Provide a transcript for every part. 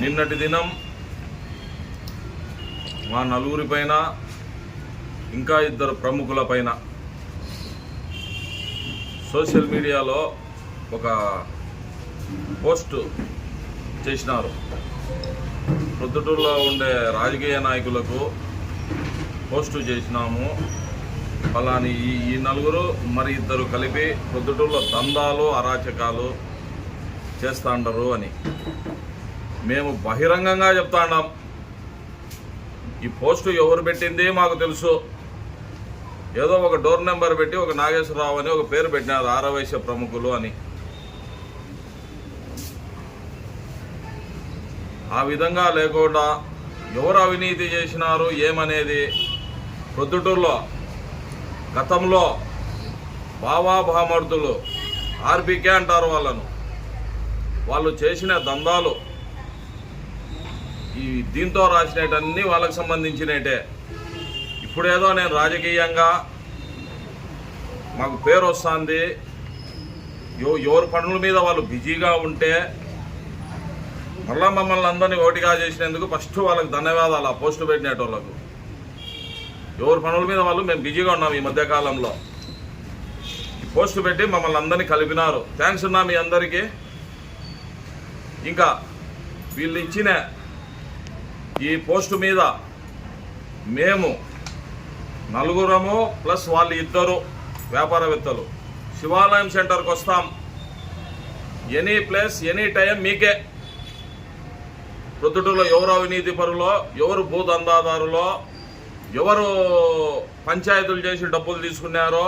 నిన్నటి దినం మా నలుగురి పైన ఇంకా ఇద్దరు ప్రముఖుల పైన సోషల్ మీడియాలో ఒక పోస్ట్ చేసినారు. ప్రొద్దుటూరులో ఉండే రాజకీయ నాయకులకు పోస్టు చేసినాము. అలాని ఈ ఈ నలుగురు మరి ఇద్దరు కలిపి ప్రొద్దుటూరులో దందాలు అరాచకాలు చేస్తాండరు అని. మేము బహిరంగంగా చెప్తాన్నాం ఈ పోస్టు ఎవరు పెట్టింది మాకు తెలుసు. ఏదో ఒక డోర్ నెంబర్ పెట్టి ఒక నాగేశ్వరరావు అని ఒక పేరు పెట్టినారు ఆరవైశ్య ప్రముఖులు అని. ఆ విధంగా లేకుండా ఎవరు అవినీతి చేసినారు ఏమనేది ప్రొద్దుటూరులో గతంలో బావా భామర్దులు ఆర్బీకే అంటారు వాళ్ళను. వాళ్ళు చేసిన దందాలు ఈ దీంతో రాసినటన్నీ వాళ్ళకి సంబంధించినట్టే ఇప్పుడేదో నేను రాజకీయంగా మాకు పేరు వస్తుంది. ఎవరి పనుల మీద వాళ్ళు బిజీగా ఉంటే మళ్ళా మమ్మల్ని అందరినీ ఓటిగా చేసినందుకు ఫస్ట్ వాళ్ళకి ధన్యవాదాలు ఆ పోస్టు పెట్టినటోళ్ళకు. ఎవరి పనుల మీద వాళ్ళు మేము బిజీగా ఉన్నాం ఈ మధ్యకాలంలో. ఈ పోస్టు పెట్టి మమ్మల్ని అందరినీ కలిపినారు. థ్యాంక్స్ ఉన్నా మీ అందరికీ. ఇంకా వీళ్ళు ఇచ్చిన ఈ పోస్టు మీద మేము నలుగురము ప్లస్ వాళ్ళు ఇద్దరు వ్యాపారవేత్తలు. శివాలయం సెంటర్కి వస్తాం. ఎనీ ప్లేస్ ఎనీ టైం మీకే. ప్రొద్దుటూరులో ఎవరు అవినీతి పరులో ఎవరు భూదందాదారులో ఎవరు పంచాయతీలు చేసి డబ్బులు తీసుకున్నారో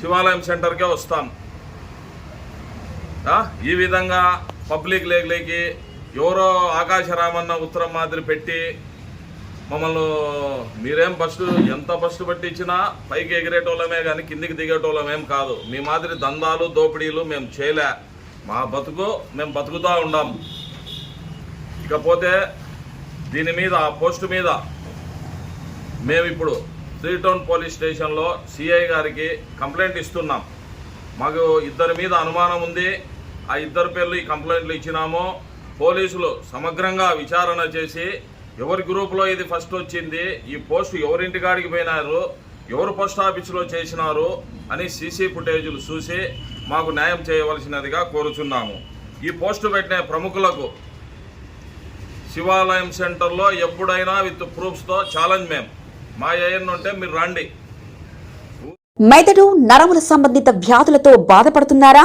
శివాలయం సెంటర్కే వస్తాం. ఈ విధంగా పబ్లిక్ లేకలేకి ఎవరో ఆకాశరామన్న ఉత్తరం మాదిరి పెట్టి మమ్మల్ని మీరేం ఫస్ట్ ఎంత ఫస్ట్ పట్టి ఇచ్చినా పైకి ఎగిరేటోళ్ళమే కానీ కిందికి దిగేటోళ్ళమేం కాదు. మీ మాదిరి దందాలు దోపిడీలు మేము చేయలే. మా బతుకు మేము బతుకుతూ ఉండాం. ఇకపోతే దీని మీద ఆ పోస్టు మీద మేము ఇప్పుడు త్రీ టౌన్ పోలీస్ స్టేషన్లో సిఐ గారికి కంప్లైంట్ ఇస్తున్నాం. మాకు ఇద్దరి మీద అనుమానం ఉంది. ఆ ఇద్దరు పేర్లు ఈ కంప్లైంట్లు ఇచ్చినాము. పోలీసులు సమగ్రంగా విచారణ చేసి ఎవరి గ్రూప్లో ఇది ఫస్ట్ వచ్చింది ఈ పోస్ట్ ఎవరింటి కాడికి పోయినారు ఎవరు పోస్ట్ ఆఫీసులో చేసినారు అని సీసీ ఫుటేజీలు చూసి మాకు న్యాయం చేయవలసినదిగా కోరుచున్నాము. ఈ పోస్టు పెట్టిన ప్రముఖులకు శివాలయం సెంటర్లో ఎప్పుడైనా విత్ ప్రూఫ్స్తో ఛాలెంజ్ మేము మా ఏఎన్ ఉంటే మీరు రండి. మెదడు నరముల సంబంధిత వ్యాధులతో బాధపడుతున్నారా?